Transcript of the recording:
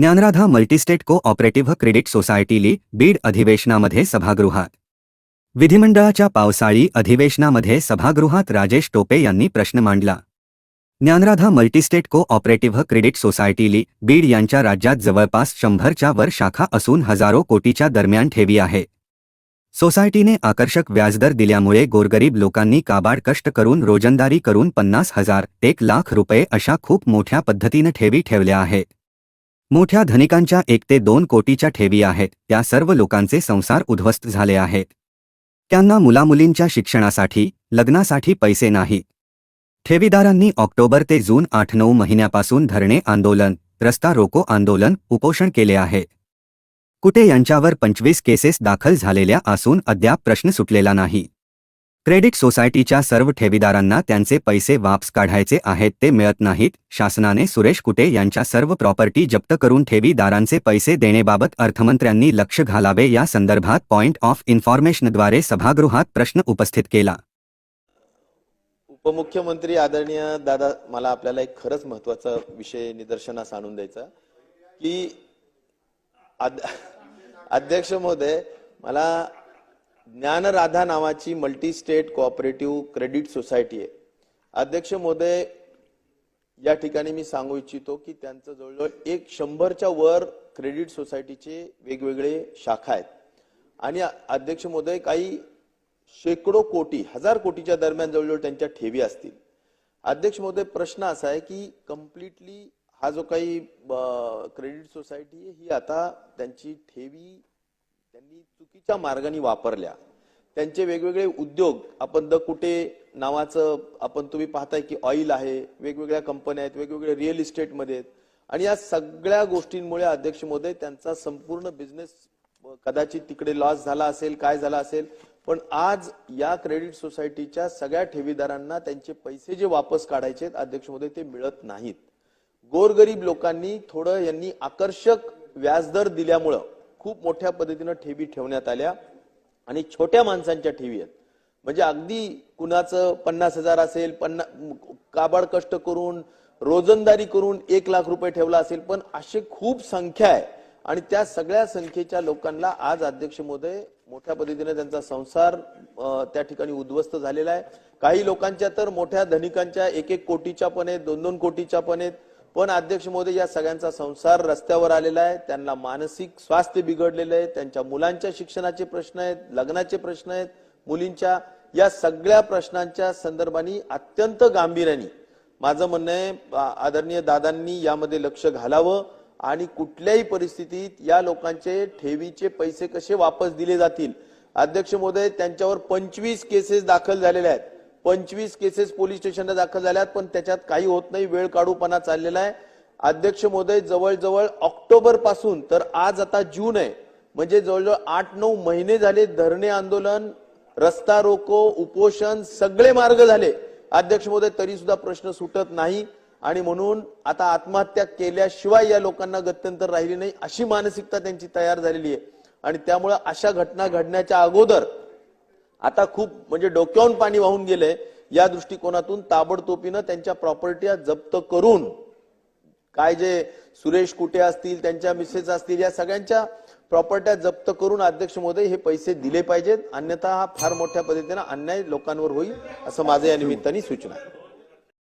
Dnyanradha multistate co operative credit सोसायटीली Beed अधिवेशनामध्ये सभागृहात. विधिमंडळाच्या पावसाळी अधिवेशनामध्ये सभागृहात राजेश टोपे यांनी प्रश्न मांडला. Dnyanradha multistate co operative credit सोसायटीली Beed यांच्या राज्यात जवळपास शंभरच्या वर शाखा असून हजारो कोटीच्या दरम्यान ठेवी आहे. सोसायटीने आकर्षक व्याजदर दिल्यामुळे गोरगरीब लोकांनी काबाड कष्ट करून रोजंदारी करून पन्नास हजार एक लाख रुपये अशा खूप मोठ्या पद्धतीनं ठेवी ठेवल्या आहेत. मोठ्या धनिकांच्या एक ते दोन कोटीच्या ठेवी आहेत. त्या सर्व लोकांचे संसार उद्ध्वस्त झाले आहेत. त्यांना मुलामुलींच्या शिक्षणासाठी लग्नासाठी पैसे नाही. ठेवीदारांनी ऑक्टोबर ते जून आठ नऊ महिन्यापासून धरणे आंदोलन रस्ता रोको आंदोलन उपोषण केले आहे. कुटे यांच्यावर पंचवीस केसेस दाखल झालेल्या असून अद्याप प्रश्न सुटलेला नाही. क्रेडिट सोसायटीच्या सर्व ठेवीदारांना त्यांचे पैसे वापस काढायचे आहेत ते मिळत नाहीत. शासनाने सुरेश कुटे यांच्या सर्व प्रॉपर्टी जप्त करून ठेवीदारांचे पैसे देण्याबाबत अर्थमंत्र्यांनी लक्ष घालावे या संदर्भात पॉइंट ऑफ इन्फॉर्मेशनद्वारे सभागृहात प्रश्न उपस्थित केला. उपमुख्यमंत्री आदरणीय दादा मला आपल्याला एक खरंच महत्त्वाचा विषय निदर्शनास आणून द्यायचा की अध्यक्ष महोदय मला ज्ञानराधा नावाची multi state cooperative credit society आहे. अध्यक्ष महोदय या ठिकाणी मी सांगू इच्छितो की त्यांचं जवळजवळ एक शंभरच्या वर क्रेडिट सोसायटीचे वेगवेगळे शाखा आहेत. आणि अध्यक्ष महोदय काही शेकडो कोटी हजार कोटीच्या दरम्यान जवळजवळ त्यांच्या ठेवी असतील. अध्यक्ष महोदय प्रश्न असा आहे की कम्प्लिटली हा जो काही क्रेडिट सोसायटी आहे ही आता त्यांची ठेवी त्यांनी चुकीच्या मार्गाने वापरल्या. त्यांचे वेगवेगळे उद्योग आपण द कुठे नावाचं आपण तुम्ही पाहताय की ऑइल आहे वेगवेगळ्या कंपन्या आहेत वेगवेगळ्या रिअल इस्टेटमध्ये आहेत. आणि या सगळ्या गोष्टींमुळे अध्यक्ष महोदय त्यांचा संपूर्ण बिझनेस कदाचित तिकडे लॉस झाला असेल काय झाला असेल पण आज या क्रेडिट सोसायटीच्या सगळ्या ठेवीदारांना त्यांचे पैसे जे वापस काढायचे आहेत अध्यक्ष महोदय ते मिळत नाहीत. गोरगरीब लोकांनी थोडं यांनी आकर्षक व्याजदर दिल्यामुळं खूप मोठ्या पद्धतीनं ठेवी ठेवण्यात आल्या आणि छोट्या माणसांच्या ठेवी आहेत. म्हणजे अगदी कुणाचं पन्नास हजार असेल पन्ना काबाड कष्ट करून रोजंदारी करून एक लाख रुपये ठेवला असेल पण असे खूप संख्या आहे. आणि त्या सगळ्या संख्येच्या लोकांना आज अध्यक्ष महोदय मोठ्या पद्धतीने त्यांचा संसार त्या ठिकाणी उद्ध्वस्त झालेला आहे. काही लोकांच्या तर मोठ्या धनिकांच्या एक एक कोटीच्या पण आहेत दोन दोन कोटीच्या पण आहेत. पण अध्यक्ष महोदय या सगळ्यांचा संसार रस्त्यावर आलेला आहे. त्यांना मानसिक स्वास्थ्य बिघडलेलं आहे. त्यांच्या मुलांच्या शिक्षणाचे प्रश्न आहेत लग्नाचे प्रश्न आहेत मुलींच्या या सगळ्या प्रश्नांच्या संदर्भाने अत्यंत गांभीर्याने माझं म्हणणं आहे आदरणीय दादांनी यामध्ये लक्ष घालावं आणि कुठल्याही परिस्थितीत या लोकांचे ठेवीचे पैसे कसे वापस दिले जातील? अध्यक्ष महोदय त्यांच्यावर पंचवीस केसेस दाखल झालेल्या आहेत. पंचवीस केसेस पोलीस स्टेशनला दाखल झाल्या आहेत पण त्याच्यात काही होत नाही. वेळ काढूपणा चाललेला आहे. अध्यक्ष महोदय जवळजवळ ऑक्टोबरपासून तर आज आता जून आहे. म्हणजे जवळजवळ आठ नऊ महिने झाले धरणे आंदोलन रस्ता रोको उपोषण सगळे मार्ग झाले. अध्यक्ष महोदय तरी सुद्धा प्रश्न सुटत नाही. आणि म्हणून आता आत्महत्या केल्याशिवाय या लोकांना गत्यंतर राहिली नाही अशी मानसिकता त्यांची तयार झालेली आहे. आणि त्यामुळे अशा घटना घडण्याच्या अगोदर आता खूप म्हणजे डोक्याहून पाणी वाहून गेलंय या दृष्टिकोनातून ताबडतोबीनं त्यांच्या प्रॉपर्ट्या जप्त करून काय जे सुरेश कुटे असतील त्यांच्या मिसेस असतील या सगळ्यांच्या प्रॉपर्ट्या जप्त करून अध्यक्ष महोदय हे पैसे दिले पाहिजेत. अन्यथा हा फार मोठ्या पद्धतीनं अन्याय लोकांवर होईल असं माझं या निमित्ताने सूचना आहे.